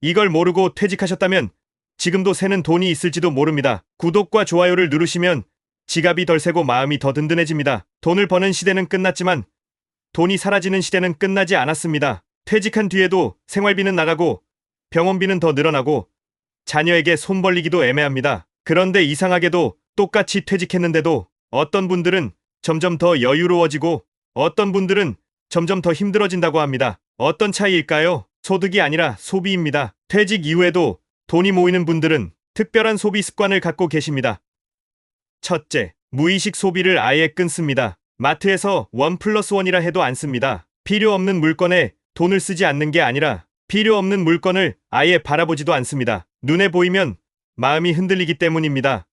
이걸 모르고 퇴직하셨다면 지금도 새는 돈이 있을지도 모릅니다. 구독과 좋아요를 누르시면 지갑이 덜 새고 마음이 더 든든해집니다. 돈을 버는 시대는 끝났지만 돈이 사라지는 시대는 끝나지 않았습니다. 퇴직한 뒤에도 생활비는 나가고 병원비는 더 늘어나고 자녀에게 손 벌리기도 애매합니다. 그런데 이상하게도 똑같이 퇴직했는데도 어떤 분들은 점점 더 여유로워지고 어떤 분들은 점점 더 힘들어진다고 합니다. 어떤 차이일까요? 소득이 아니라 소비입니다. 퇴직 이후에도 돈이 모이는 분들은 특별한 소비 습관을 갖고 계십니다. 첫째, 무의식 소비를 아예 끊습니다. 마트에서 원 플러스 원이라 해도 안 씁니다. 필요 없는 물건에 돈을 쓰지 않는 게 아니라 필요 없는 물건을 아예 바라보지도 않습니다. 눈에 보이면 마음이 흔들리기 때문입니다.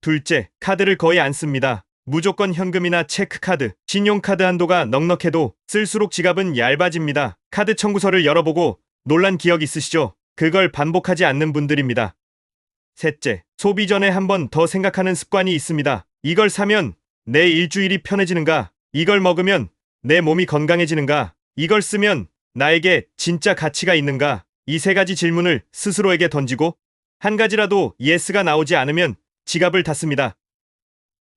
둘째, 카드를 거의 안 씁니다. 무조건 현금이나 체크카드, 신용카드 한도가 넉넉해도 쓸수록 지갑은 얇아집니다. 카드 청구서를 열어보고 놀란 기억 있으시죠? 그걸 반복하지 않는 분들입니다. 셋째, 소비 전에 한 번 더 생각하는 습관이 있습니다. 이걸 사면 내 일주일이 편해지는가? 이걸 먹으면 내 몸이 건강해지는가? 이걸 쓰면 나에게 진짜 가치가 있는가? 이 세 가지 질문을 스스로에게 던지고 한 가지라도 예스가 나오지 않으면 지갑을 닫습니다.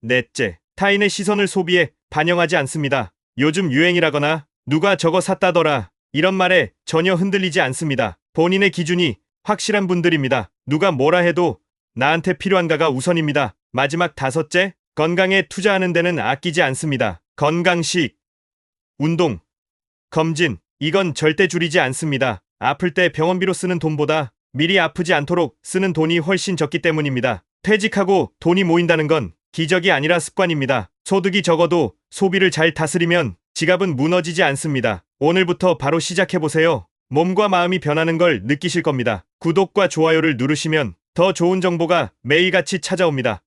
넷째, 타인의 시선을 소비에 반영하지 않습니다. 요즘 유행이라거나 누가 저거 샀다더라 이런 말에 전혀 흔들리지 않습니다. 본인의 기준이 확실한 분들입니다. 누가 뭐라 해도 나한테 필요한가가 우선입니다. 마지막 다섯째, 건강에 투자하는 데는 아끼지 않습니다. 건강식, 운동, 검진, 이건 절대 줄이지 않습니다. 아플 때 병원비로 쓰는 돈보다 미리 아프지 않도록 쓰는 돈이 훨씬 적기 때문입니다. 퇴직하고 돈이 모인다는 건 기적이 아니라 습관입니다. 소득이 적어도 소비를 잘 다스리면 지갑은 무너지지 않습니다. 오늘부터 바로 시작해보세요. 몸과 마음이 변하는 걸 느끼실 겁니다. 구독과 좋아요를 누르시면 더 좋은 정보가 매일같이 찾아옵니다.